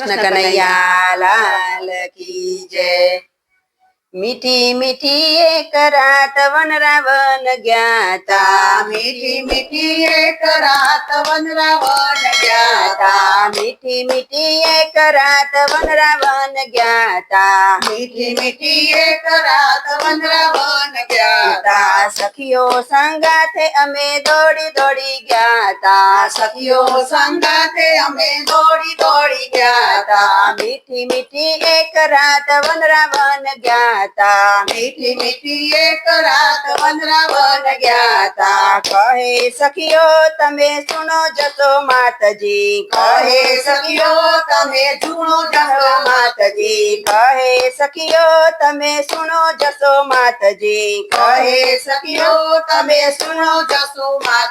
कृष्ण कन्हैया लाल की जय। मिठी मिठी एक रात वन रावण ज्ञाता। मिठी मिठी एक रात वन रावण ज्ञाता। मिठी मिठी एक रात वन रावण ज्ञाता। मिठी मिठी एक रात वन रावण તા સખીઓ સંગાથે અમે દોડી દોડી ગયા તા સખીઓ સંગાથે અમે દોડી દોડી ગયા તા મીઠી મીઠી એક રાત વન રાવણ જ્ઞાતા મીઠી મીઠી એક રાત વનરાવણ ગયા તા કહે સખીઓ તમે સુનો જશો માતજી કહે સખીઓ તમે જૂનો જશો માતજી કહે સખીઓ તમે સુનો જશો માતજી કહે સખીઓ તમે સુનો જશો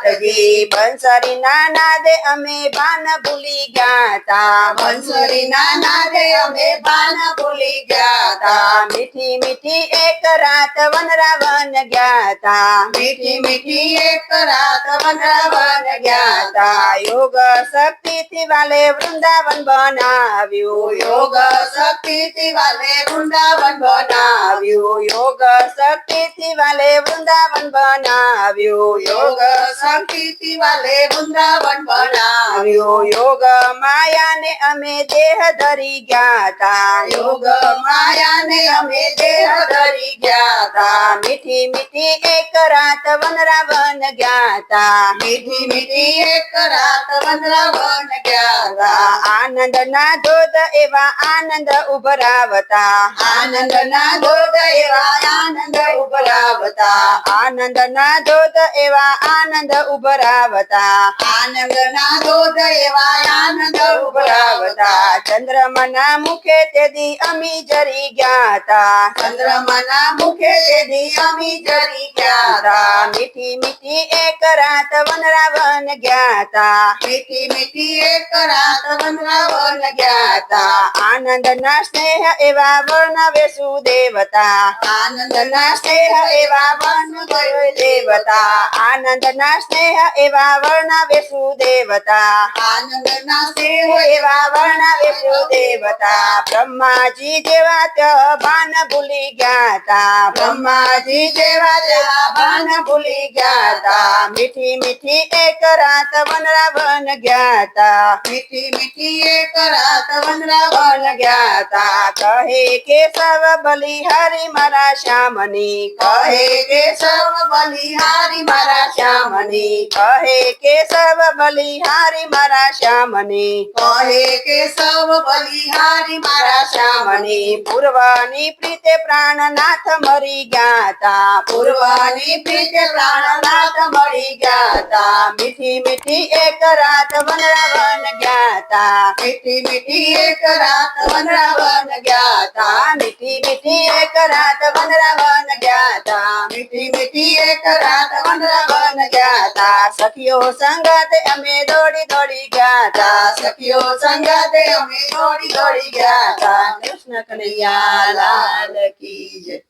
માતજી બંસરી નાના દે અમે બાન ભૂલી ગયા બંસરી નાના દે અમે બાન ભૂલી ગયા મીઠી મીઠી એક રાત વનરાવન ગયા મીઠી મીઠી એક રાત વનરાવન ગયા યોગ શક્તિ થી વાલે વૃંદાવન બનાવ્યું. યોગ શક્તિ થી વાલે વૃંદાવન બનાવ્યું. યોગ શક્તિ થી વાલે વૃંદાવન બનાવ્યું. યોગ શક્તિ થી વાલે વૃંદાવન બનાવ્યું આવ્યું યોગ માયાને અમે દેહ ધરી ગયા તા યોગ માયાને અમે દેહ ધરી ज्ञाता। मीठी मीठी एक रात वन रावण ज्ञाता। मीठी मीठी एक रात वन रावण ज्ञाता। आनंद ना धोद एवा आनंद उभरावता। आनंद ना धोद एवा आनंद उभरावता। आनंद ना धोद एवा आनंद उभरावता। ચંદ્રમના મુખે તેદી અમી જરી ગયા ચંદ્રમના મુખે તેદી અમી જરી ગયા મીઠી મીઠી એક રાત વનરાવન ગયા મીઠી મીઠી એક રાત વનરાવન ગયા હતા આનંદના સ્નેહ એવા વર્ણવે સુદેવતા આનંદના સ્નેહ એવા વર્ણવે દેવતા આનંદ ના સ્નેહ એવા વર્ણવે સુદેવતા આનંદ ના સ્નેહ એવા વર્ણવે સુદેવતા બ્રહ્માજી જેવા ત ભાન ભૂલી ગયા તા બ્રહ્માજી જેવા જેવા ભાન ભૂલી ગયા તા મીઠી મીઠી એક રાત વન રાવણ ગયા તા મીઠી મીઠી એક રાત વનરાવણ ગયા તા કહે કેશવ બલિહારી મારા શ્યામની કહે કે સર્વ બલિહારી મારા શ્યામની કહે કેશવ બલિહારી મારા શ્યામની કહે કે બલિહારી મારા શ્યામની. પૂર્વની પ્રીતે પ્રાણનાથ મરી ગયા તા. પૂર્વાની પ્રીતે પ્રાણનાથ મળી ગયા તા. મીઠી મીઠી એક રાત વનરાવન ગયા તા. મીઠી મીઠી એક રાત વનરાવણ गया था मीठी मीठी एक रात बन रावण गया था मीठी मीठी एक रात बन रावण गया था सखियो संगत हमें दौड़ी दौड़ी गया था सखियो संगत हमें दौड़ी दौड़ी गया था कृष्ण कन्हैया, लाल की